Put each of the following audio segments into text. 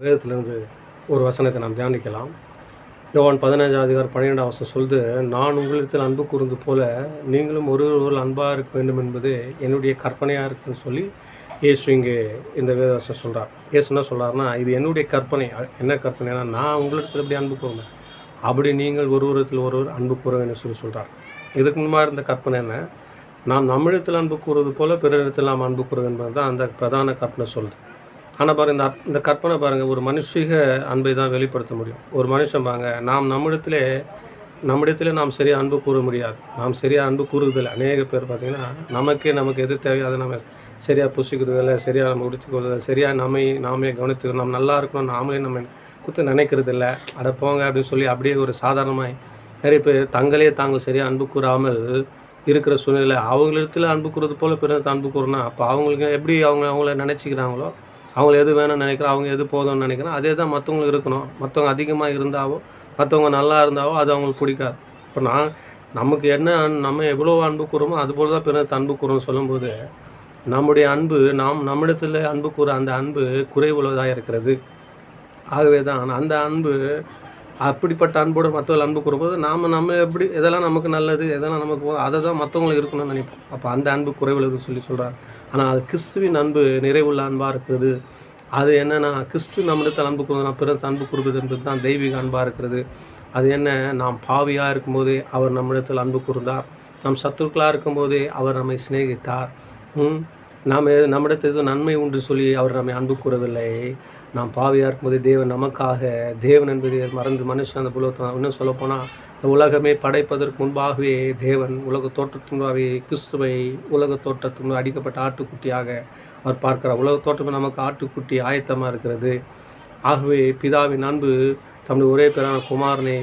வேதத்திலிருந்து ஒரு வசனத்தை நாம் தியானிக்கலாம். யோவான் பதினஞ்சாம் அதிகாரம் பன்னிரெண்டாம் வசனம் சொல்லுது நான் உங்களிடத்தில் அன்பு கூர்ந்து போல நீங்களும் ஒருவர் அன்பாக இருக்க வேண்டும் என்பது என்னுடைய கற்பனையாக இருக்குன்னு சொல்லி இயேசு இங்கே இந்த வேதவசம் சொல்கிறார் இயேசு என்ன சொல்கிறாருன்னா இது என்னுடைய கற்பனை. என்ன கற்பனைனா நான் உங்களிடத்தில் எப்படி அன்பு கூறுவேன் அப்படி நீங்கள் ஒருவரத்தில் ஒருவர் அன்பு கூறுவேன் சொல்லி சொல்கிறார் இதுக்கு முன்பாக இருந்த கற்பனை என்ன? நாம் நம்மிடத்தில் அன்பு கூறுவது போல பிறரிடத்தில் நாம் அன்பு கூறுவது என்பது தான் அந்த பிரதான கற்பனை சொல்லுது. ஆனால் பாருங்கள் இந்த இந்த கற்பனை பாருங்கள் ஒரு மனுஷிக அன்பை தான் வெளிப்படுத்த முடியும். ஒரு மனுஷன் பாருங்க நாம் நம்மிடத்திலே நம்மிடத்திலே நாம் சரியாக அன்பு கூற முடியாது. நாம் சரியாக அன்பு கூறுவதில்லை அநேக பேர் பார்த்திங்கன்னா நமக்கே நமக்கு எது தேவையோ அதை நம்ம சரியாக புசிக்கிறதில்லை சரியாக நம்ம உடுத்திக்கிறது சரியாக நம்மை நாமே கவனித்துக்கிறோம் நம்ம நல்லா இருக்கணும் நாமளே நம்ம குத்து நினைக்கிறது இல்லை அட போங்க அப்படின்னு சொல்லி அப்படியே ஒரு சாதாரணமாக நிறைய பேர் தங்களே தாங்கள் சரியாக அன்பு கூறாமல் இருக்கிற சூழ்நிலை அவங்களிடத்தில் அன்பு கூறது போல் பிறகு அன்பு கூறணும் அப்போ அவங்களுக்கு எப்படி அவங்க அவங்கள நினச்சிக்கிறாங்களோ அவங்க எது வேணும்னு நினைக்கிறோம் அவங்க எது போதும்னு நினைக்கிறோம் அதே தான் மற்றவங்களுக்கு இருக்கணும். மற்றவங்க அதிகமாக இருந்தாவோ மற்றவங்க நல்லா இருந்தாவோ அது அவங்களுக்கு பிடிக்காது. இப்போ நான் நமக்கு என்ன நம்ம எவ்வளோ அன்பு கூறுமோ அது போல தான் பிறகு அன்பு கூறும் சொல்லும்போது நம்முடைய அன்பு நாம் நம்மிடத்தில் அன்பு கூற அந்த அன்பு குறைவுள்ளதாக இருக்கிறது. ஆகவே தான் அந்த அன்பு அப்படிப்பட்ட அன்போடு மற்றவர்கள் அன்பு கூறும்போது நாம் நம்ம எப்படி எதெல்லாம் நமக்கு நல்லது எதெல்லாம் நமக்கு போதும் அதை தான் மற்றவங்களுக்கு இருக்கணும்னு நினைப்போம். அப்போ அந்த அன்பு குறைவுள்ளதுன்னு சொல்லி சொல்கிறார் ஆனால் அது கிறிஸ்துவின் அன்பு நிறைவுள்ள அன்பாக இருக்கிறது. அது என்னென்னா கிறிஸ்து நம்மிடத்தில் அன்பு கூறுவது நான் அன்பு கூறுவது என்பது தான் தெய்வீக அன்பாக இருக்கிறது. அது என்ன நாம் பாவியாக இருக்கும்போதே அவர் நம்மிடத்தில் அன்பு கூர்ந்தார். நம் சத்துருக்களாக இருக்கும்போதே அவர் நம்மை சிநேகித்தார். நாம் எது- நம்மிடத்தில் எதுவும் நன்மை உண்டு சொல்லி அவர் நம்மை அன்பு கூறவில்லை. நாம் பாவியாக இருக்கும்போது தேவன் நமக்காக தேவன் என்பதை மறந்து மனுஷன் அந்த புலத்தை இன்னும் சொல்லப்போனால் இந்த உலகமே படைப்பதற்கு முன்பாகவே தேவன் உலக தோற்றத்துன்பாகவே கிறிஸ்துவை உலக தோற்றத்தின் அடிக்கப்பட்ட ஆட்டுக்குட்டியாக அவர் பார்க்கிறார். உலக தோற்றம் நமக்கு ஆட்டுக்குட்டி ஆயத்தமாக இருக்கிறது. ஆகவே பிதாவின் அன்பு தம்முடைய ஒரே பேரான குமாரனை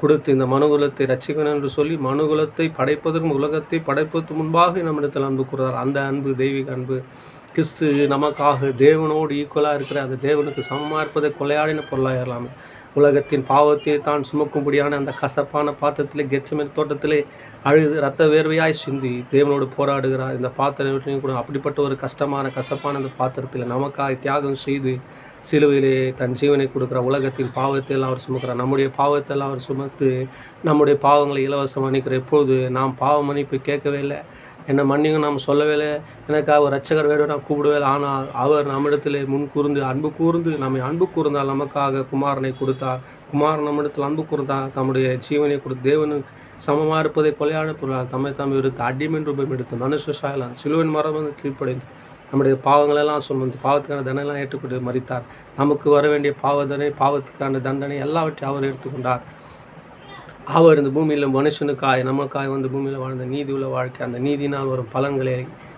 கொடுத்து இந்த மனுகுலத்தை ரசிக்கணும் என்று சொல்லி மனுகுலத்தை படைப்பதற்கு உலகத்தை படைப்பதற்கு முன்பாக நம்மிடத்தில் அன்பு கூறுகிறார். அந்த அன்பு தெய்வீக அன்பு கிறிஸ்து நமக்காக தேவனோடு ஈக்குவலாக இருக்கிற அந்த தேவனுக்கு சமமாக இருப்பதை கொலையாடின பொருளாக இரலாமே உலகத்தின் பாவத்தை தான் சுமக்கும்படியான அந்த கசப்பான பாத்திரத்திலே கெச்சமேல் தோட்டத்திலே அழுது ரத்த வேர்வையாய் சிந்தி தேவனோடு போராடுகிறார். இந்த பாத்திரம் கூட அப்படிப்பட்ட ஒரு கஷ்டமான கசப்பான அந்த பாத்திரத்தில் நமக்காக தியாகம் செய்து சிலுவையிலே தன் ஜீவனை கொடுக்குற உலகத்தின் பாவத்தை எல்லாம் அவர் சுமக்கிறார். நம்முடைய பாவத்தை எல்லாம் அவர் சுமத்து நம்முடைய பாவங்களை இலவசம் மன்னிக்கிற எப்போது நாம் பாவ மன்னிப்பு கேட்கவே இல்லை. என்னை மன்னிங்க நாம் சொல்லவே இல்லை. எனக்காக ஒரு ரட்சகர் வேணும் நான் கூப்பிடுவேன் ஆனால் அவர் நம்மிடத்தில் முன் கூர்ந்து அன்பு கூர்ந்து நம்மை அன்பு கூர்ந்தால் நமக்காக குமாரனை கொடுத்தார். குமாரன் நம்மிடத்தில் அன்பு கூர்ந்தார். தம்முடைய ஜீவனை கொடுத்து தேவனுக்கு சமமாக இருப்பதை கொலையான பொருளால் தம்மை தம்மை எடுத்து அடிமின் ரூபம் எடுத்து மனுஷ சாயலாம் சிலுவின் மரம் வந்து கீழ்ப்படைந்து நம்முடைய பாவங்களெல்லாம் சுமந்து பாவத்துக்கான தண்டனைலாம் ஏற்றுக்கொண்டு மறித்தார். நமக்கு வர வேண்டிய பாவ தண்டனை பாவத்துக்கான தண்டனை எல்லாவற்றையும் அவர் எடுத்துக்கொண்டார். அவர் இந்த பூமியில் மனுஷனுக்காய் நமக்காய் வந்து பூமியில் வாழ்ந்த நீதி உள்ள வாழ்க்கை அந்த நீதினால் வரும் பலன்களை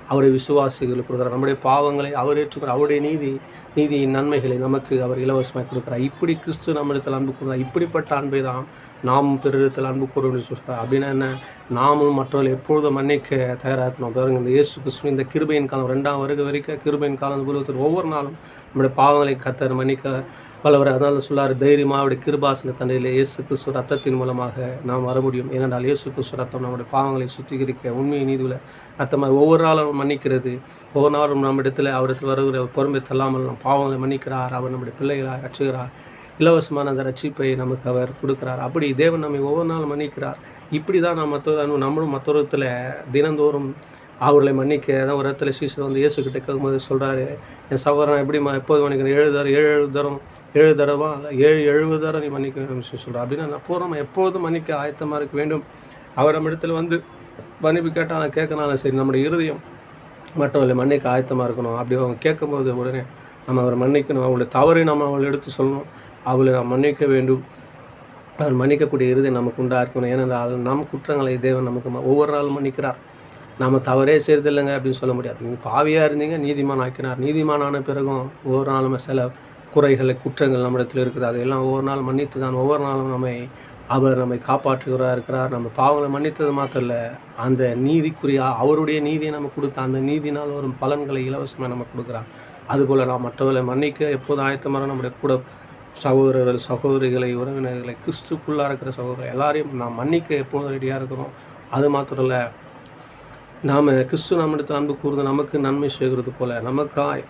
அவருடைய விசுவாசிகளுக்கு கொடுக்குறார். நம்முடைய பாவங்களை அவர் ஏற்றுக்கிறார். அவருடைய நீதி நீதியின் நன்மைகளை நமக்கு அவர் இலவசமாக கொடுக்குறார். இப்படி கிறிஸ்து நம்மிடத்தில் அன்பு கூறுறார் இப்படிப்பட்ட அன்பை தான் நாம் பிறரிடத்தில் அன்பு கூறுவோம்னு சொல்கிறார். அப்படின்னா என்ன? நாமும் மற்றவர்கள் எப்பொழுதும் மன்னிக்க தயாராக இருக்கணும். பாருங்க இந்த இயேசு கிறிஸ்து இந்த கிருபையின் காலம் ரெண்டாம் வருகை வரைக்கும் கிருபையின் காலம் இந்த ஒவ்வொரு நாளும் நம்முடைய பாவங்களை கத்தர் மன்னிக்க பலவர் அதனால் சொல்லார் தைரியமாக அவருடைய கிருபாசன தண்டையில் இயேசு கிறிஸ்து ரத்தத்தின் மூலமாக நாம் வர முடியும். ஏனென்றால் இயேசு கிறிஸ்து ரத்தம் நம்முடைய பாவங்களை சுத்திகரிக்க உண்மையை நீதியில் ரத்தமாக ஒவ்வொரு நாளும் மன்னிக்கிறது. ஒவ்வொரு நாளும் நம்ம இடத்துல அவரிடத்தில் வருகிற பொறுமை தள்ளாமல் நம் பாவங்களை மன்னிக்கிறார். அவர் நம்முடைய பிள்ளைகளாக ரட்சுகிறார் இலவசமான அந்த ரட்சிப்பை நமக்கு அவர் கொடுக்கிறார். அப்படி தேவன் நம்மை ஒவ்வொரு நாளும் மன்னிக்கிறார். இப்படி தான் நாம் மற்றவர் நம்மளும் மற்றொருத்தில் தினந்தோறும் அவர்களை மன்னிக்க தான் ஒரு இடத்துல சீசர் வந்து இயேசுக்கிட்ட கேட்கும்போது சொல்கிறாரு என் சகோதரன் எப்படிமா எப்போது மன்னிக்கணும் ஏழு தரம் ஏழு ஏழு தரம் ஏழு தடவை ஏழு எழுபது தரம் நீ மன்னிக்க? வேண்டும் சொல்கிறார் அப்படின்னா நான் பூர்வம் எப்போதும் மன்னிக்க ஆயத்தமாக இருக்க வேண்டும். அவர் நம்ம இடத்துல வந்து மன்னிப்பு கேட்டாலும் கேட்கனாலும் சரி நம்முடைய இருதயம் மற்றவர்களை மன்னிக்க ஆயத்தமாக இருக்கணும். அப்படி அவங்க கேட்கும்போது உடனே நம்ம அவரை மன்னிக்கணும். அவங்களுடைய தவறை நம்ம அவளை எடுத்து சொல்லணும். அவளை நாம் மன்னிக்க வேண்டும். அவர் மன்னிக்கக்கூடிய இறுதி நமக்கு உண்டாக இருக்கணும் ஏனென்றால் நம் குற்றங்களை தேவன் நமக்கு ஒவ்வொரு நாளும் மன்னிக்கிறார். நாம் தவறே செய்யறதில்லைங்க அப்படின்னு சொல்ல முடியாது. நீங்கள் பாவியாக இருந்தீங்க நீதிமான் ஆக்கினார். நீதிமான் ஆன பிறகும் ஒவ்வொரு நாளும் சில குறைகளை குற்றங்கள் நம்மிடத்தில் இருக்குது. அதையெல்லாம் ஒவ்வொரு நாள் மன்னித்து தான் ஒவ்வொரு நாளும் நம்மை அவர் நம்மை காப்பாற்றுகிறா இருக்கிறார். நம்ம பாவங்களை மன்னித்தது மாத்திரம் இல்லை அந்த நீதிக்குரிய அவருடைய நீதியை நம்ம கொடுத்த அந்த நீதினால் வரும் பலன்களை இலவசமாக நம்ம கொடுக்குறார். அதுபோல் நாம் மற்றவர்களை மன்னிக்க எப்போதும் ஆயத்தமாக நம்முடைய கூட சகோதரர்கள் சகோதரிகளை உறவினர்களை கிறிஸ்துக்குள்ளாக இருக்கிற சகோதரர்கள் எல்லாரையும் நாம் மன்னிக்க எப்போதும் ரெடியாக இருக்கிறோம். அது மாத்திரம் இல்லை நாம் கிறிஸ்து நம்மிடத்தில் அன்பு கூர்ந்து நமக்கு நன்மை செய்கிறது போல நமக்காய்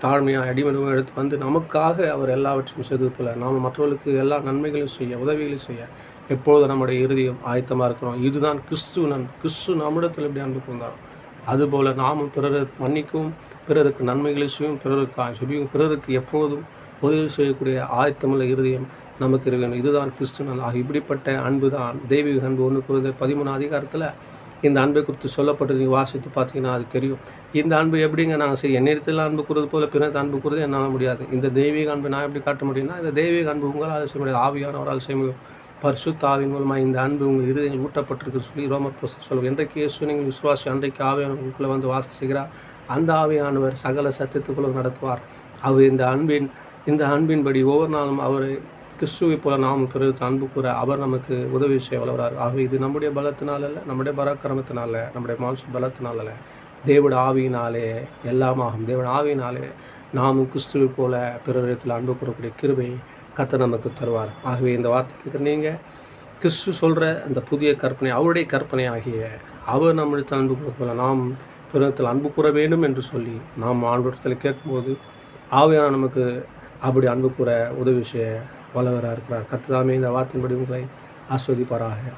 தாழ்மையாக அடிமனமாக எடுத்து வந்து நமக்காக அவர் எல்லாவற்றையும் செய்தது போல நாம் மற்றவர்களுக்கு எல்லா நன்மைகளையும் செய்ய உதவிகளையும் செய்ய எப்பொழுதும் நம்முடைய இறுதியும் ஆயத்தமாக இருக்கிறோம். இதுதான் கிறிஸ்து நன் கிறிஸ்து நம்மிடத்தில் எப்படி அன்பு கூர்ந்தாரோ அதுபோல் நாமும் பிறரை மன்னிக்கவும் பிறருக்கு நன்மைகளை செய்யும் பிறருக்கு செபியும் பிறருக்கு எப்போதும் உதவி செய்யக்கூடிய ஆயத்தமுள்ள இருதயம் நமக்கு இருக்க இதுதான் கிறிஸ்து நன் ஆக இப்படிப்பட்ட அன்பு தான் தெய்வீக அன்பு ஒன்று குறித்த பதிமூணு அதிகாரத்தில் இந்த அன்பை குறித்து சொல்லப்பட்டு நீங்கள் வாசித்து பார்த்தீங்கன்னா அது தெரியும். இந்த அன்பு எப்படிங்க? நான் சரி என்னிடத்தில் அன்பு கூறுறது போல பிறகு அன்பு கூறுறது என்னால் முடியாது. இந்த தெய்வீக அன்பை நான் எப்படி காட்ட முடியும்னா இந்த தெய்வீக அன்பு உங்களால் செய்ய முடியாது ஆவியானவரால் செய்ய முடியும் பரிசுத்த ஆவின் மூலமாக இந்த அன்பு உங்கள் இருதயம் ஊட்டப்பட்டிருக்குன்னு சொல்லி ரோமர் புஸ்தகம் சொல்லுவோம் என்றைக்கு இயேசு நீங்கள் விசுவாசி அன்றைக்கு ஆவியானவர்களுக்குள்ளே வந்து வாசிக்கிறார் அந்த ஆவியானவர் சகல சத்தியத்துக்குள்ளே நடத்துவார். அவர் இந்த அன்பின் இந்த அன்பின்படி ஒவ்வொரு நாளும் அவர் கிறிஸ்துவை போல நாம் பிறகு அன்பு கூற அவர் நமக்கு உதவி செய்ய வளர்கிறார் ஆகவே இது நம்முடைய பலத்தினால அல்ல நம்முடைய பராக்கிரமத்தினால நம்முடைய மனசு பலத்தினால அல்ல. தேவட ஆவியினாலே எல்லாமாகும் தேவட ஆவியினாலே நாமும் கிறிஸ்துவை போல பிறரிடத்தில் அன்பு கூறக்கூடிய கிருபை கத்தை நமக்கு தருவார். ஆகவே இந்த வார்த்தைக்கு நீங்கள் கிறிஸ்து சொல்கிற அந்த புதிய கற்பனை அவருடைய கற்பனை ஆகிய அவர் நம்மிடத்தில் அன்பு கூறப்போல நாம் பிறத்தில் அன்பு கூற வேண்டும் என்று சொல்லி நாம் ஆண்டவரத்தில் கேட்கும்போது ஆவியான நமக்கு அப்படி அன்பு கூற உதவி செய்ய வல்லவராக இருக்கிறார் கத்துதாமே இந்த வார்த்தையின்படி உங்களை ஆஸ்வதிப்பாராக.